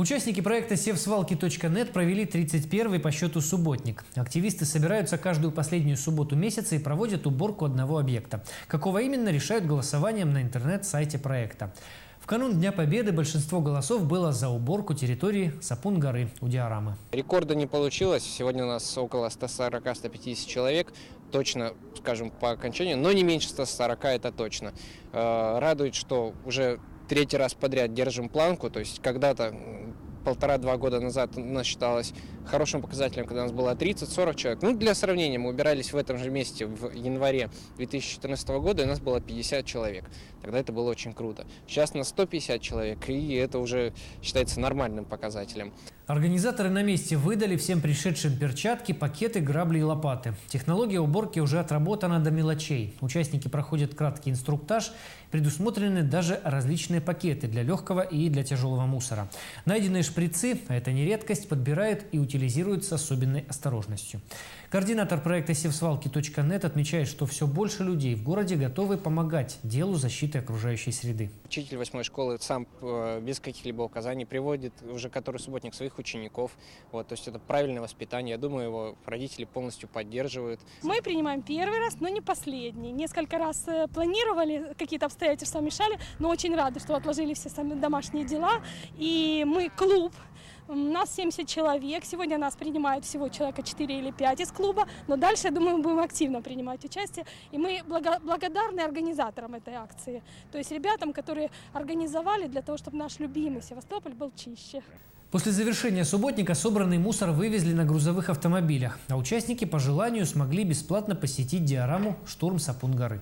Участники проекта «Севсвалки.нет» провели 31-й по счету субботник. Активисты собираются каждую последнюю субботу месяца и проводят уборку одного объекта. Какого именно, решают голосованием на интернет-сайте проекта. В канун Дня Победы большинство голосов было за уборку территории Сапун-горы у Диорамы. Рекорда не получилось. Сегодня у нас около 140-150 человек. Точно, скажем, по окончанию, но не меньше 140, это точно. Э, Радует, что уже третий раз подряд держим планку. То есть когда-то полтора-два года назад у нас считалось хорошим показателем, когда у нас было 30-40 человек. Ну, для сравнения, мы убирались в этом же месте в январе 2014 года, и у нас было 50 человек. Тогда это было очень круто. Сейчас на 150 человек, и это уже считается нормальным показателем. Организаторы на месте выдали всем пришедшим перчатки, пакеты, грабли и лопаты. Технология уборки уже отработана до мелочей. Участники проходят краткий инструктаж. Предусмотрены даже различные пакеты для легкого и для тяжелого мусора. Найденные шприцы, а это не редкость, подбирают и утилизируют с особенной осторожностью. Координатор проекта «Севсвалки.нет» отмечает, что все больше людей в городе готовы помогать делу защиты окружающей среды. Учитель восьмой школы сам э, без каких-либо указаний приводит уже который субботник своих учеников. Вот, то есть это правильное воспитание. Я думаю, его родители полностью поддерживают. Мы принимаем первый раз, но не последний. Несколько раз э, планировали, какие-то обстоятельства мешали, но очень рады, что отложили все сами домашние дела. И мы клуб, у нас 70 человек. Сегодня нас принимают всего человека 4 или 5 из клуба, но дальше, я думаю, мы будем активно принимать участие. И мы благо- благодарны организаторам этой акции, то есть ребятам, которые организовали для того, чтобы наш любимый Севастополь был чище. После завершения субботника собранный мусор вывезли на грузовых автомобилях, а участники по желанию смогли бесплатно посетить диораму «Штурм Сапун-горы».